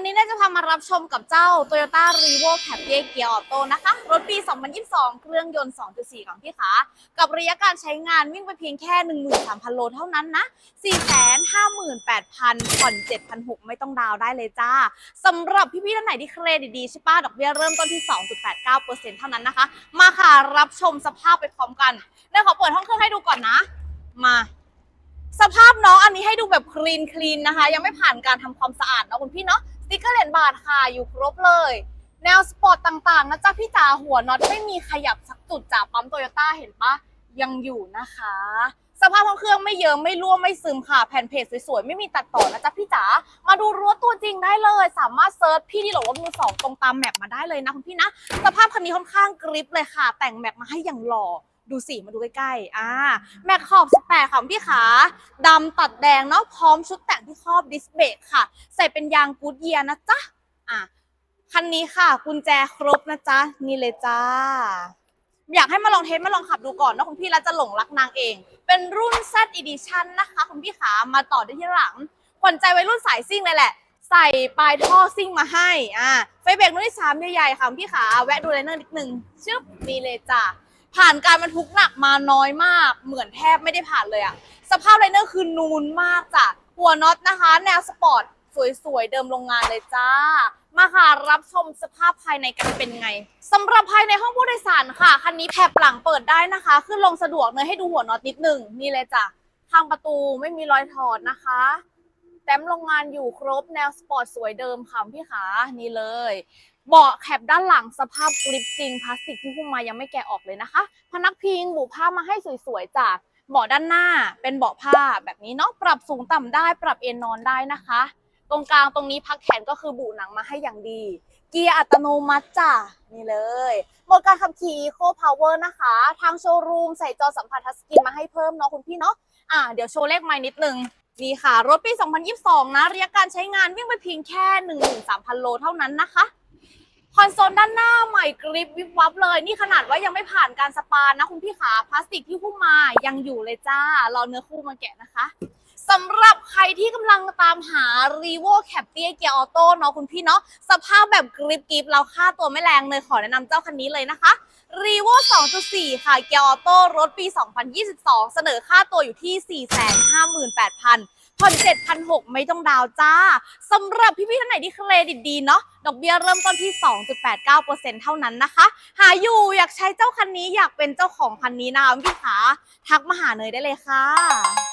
นี้เนี่ยจะพามารับชมกับเจ้า Toyota r e v o c a b r i e Gear Auto นะคะ รถปี 2022 เครื่องยนต์ 2.4 ของพี่ขากับระยะการใช้งานวิ่งไปเพียงแค่ 13,000 โลเท่านั้นนะ 458,000 ผ่อน 7,600 ไม่ต้องดาวได้เลยจ้าสำหรับพี่ๆท่านไหนที่เครดิตดีใช่ป้ะดอกเบี้ยเริ่มต้นที่ 2.89%เท่านั้นนะคะ มาค่ะรับชมสภาพไปพร้อมกันเดี๋ยวขอเปิดห้องเครื่องให้ดูก่อนนะ มาสภาพน้องอันนี้ให้ดูแบบคลีนคลีนนะคะ ยังไม่ผ่านการทำความสะอาดเนาะคุณพี่เนาะ ติกเกอร์เหรียญบาทค่ะอยู่ครบเลย แนวสปอร์ตต่างๆนะจ๊ะพี่จ๋าหัวน็อตไม่มีขยับสักจุดจากปั๊มโตโยต้าเห็นปะยังอยู่นะคะ สภาพห้องเครื่องไม่เยิ้มไม่รั่วไม่ซึมค่ะ แผ่นเพจสวยๆ ไม่มีตัดต่อนะจ๊ะพี่จ๋ามาดูรั้วตัวจริงได้เลย สามารถเซิร์ชพี่ที่หลงว่ามือสองตรงตามแมปมาได้เลยนะคุณพี่นะ สภาพคันนี้ค่อนข้างกริปเลยค่ะ แต่งแม็กมาให้อย่างหล่อ ดูสิมาดูใกล้ๆ อ่า แม็กขอบ 18 ค่ะพี่ขาดำตัดแดงเนาะพร้อมชุดแต่งที่ครอบดิสเบรกค่ะ ใส่เป็นยางกูดเยียนะจ๊ะ อะคันนี้ค่ะ กุญแจครบนะจ๊ะ นี่เลยจ้า อยากให้มาลองเทสมาลองขับดูก่อนเนาะคุณพี่แล้วจะหลงรักนางเอง เป็นรุ่น Z Edition นะคะ คุณพี่ขามาต่อได้ที่หลังขวัญใจวัยรุ่นสายซิ่งเลยแหละ ใส่ปลายท่อซิ่งมาให้ อ่าไฟเบรกรุ่นที่สามใหญ่ๆค่ะคุณพี่ขาแวะดูไลเนอร์นิดนึงชึบนี่เลยจ้ะ ผ่านการบรรทุกหนักมาน้อยมาก เหมือนแทบไม่ได้ผ่านเลยอะสภาพไลเนอร์คือนูนมากจ้ะหัวน็อตนะคะ แนวสปอร์ตสวยๆ เดิมโรงงานเลยจ้า มาค่ะรับชมสภาพภายในกันเป็นไงสำหรับภายในห้องผู้โดยสารค่ะ คันนี้แถบหลังเปิดได้นะคะ ขึ้นลงสะดวกเนยให้ดูหัวน็อตนิดหนึ่งนี่เลยจ้ะ ทางประตูไม่มีรอยถอดนะคะ แต้มโรงงานอยู่ครบแนวสปอร์ตสวยเดิมค่ะพี่ขานี่เลย เบาะแคปด้านหลังสภาพกริปจริงพลาสติกที่หุ้มมายังไม่แกะออกเลยนะคะ พนักพิงบุผ้ามาให้สวยๆจ้ะเบาะด้านหน้าเป็นเบาะผ้าแบบนี้เนาะปรับสูงต่ำได้ปรับเอนนอนได้นะคะ ตรงกลางตรงนี้พักแขนก็คือบุหนังมาให้อย่างดี เกียร์อัตโนมัติจ้ะนี่เลยโหมดการขับขี่ Eco Power นะคะ ทางโชว์รูมใส่จอสัมผัสทัชสกรีนมาให้เพิ่มเนาะคุณพี่เนาะอะเดี๋ยวโชว์เลขไม้นิดนึงนี่ค่ะ รถปี 2022 นะระยะการใช้งานวิ่งไปเพียงแค่ 13,000 โลเท่านั้นนะคะ คอนโซลด้านหน้าใหม่กริปวิบวับเลย นี่ขนาดว่ายังไม่ผ่านการสปานะคุณพี่ขาพลาสติกที่หุ้มมายังอยู่เลยจ้ารอเนื้อคู่มาแกะนะคะสำหรับใครที่กำลังตามหา r e v o c a p t i a Gear Auto เนาะคุณพี่เนาะสภาพแบบกริปกริปเราค่าตัวไม่แรงเลยขอแนะนำเจ้าคันนี้เลยนะคะ r e v o 2.4 ค่ะ Gear Auto รถปี 2022 เสนอค่าตัวอยู่ที่ 458,000 ผ่อน7,600 ไม่ต้องดาวจ้าสำหรับพี่ๆท่านไหนที่เครดิตดีเนาะดอกเบี้ยเริ่มต้นที่ 2.89%เท่านั้นนะคะ หาอยู่อยากใช้เจ้าคันนี้อยากเป็นเจ้าของคันนี้นะคะพี่ขาทักมาหาเนยได้เลยค่ะ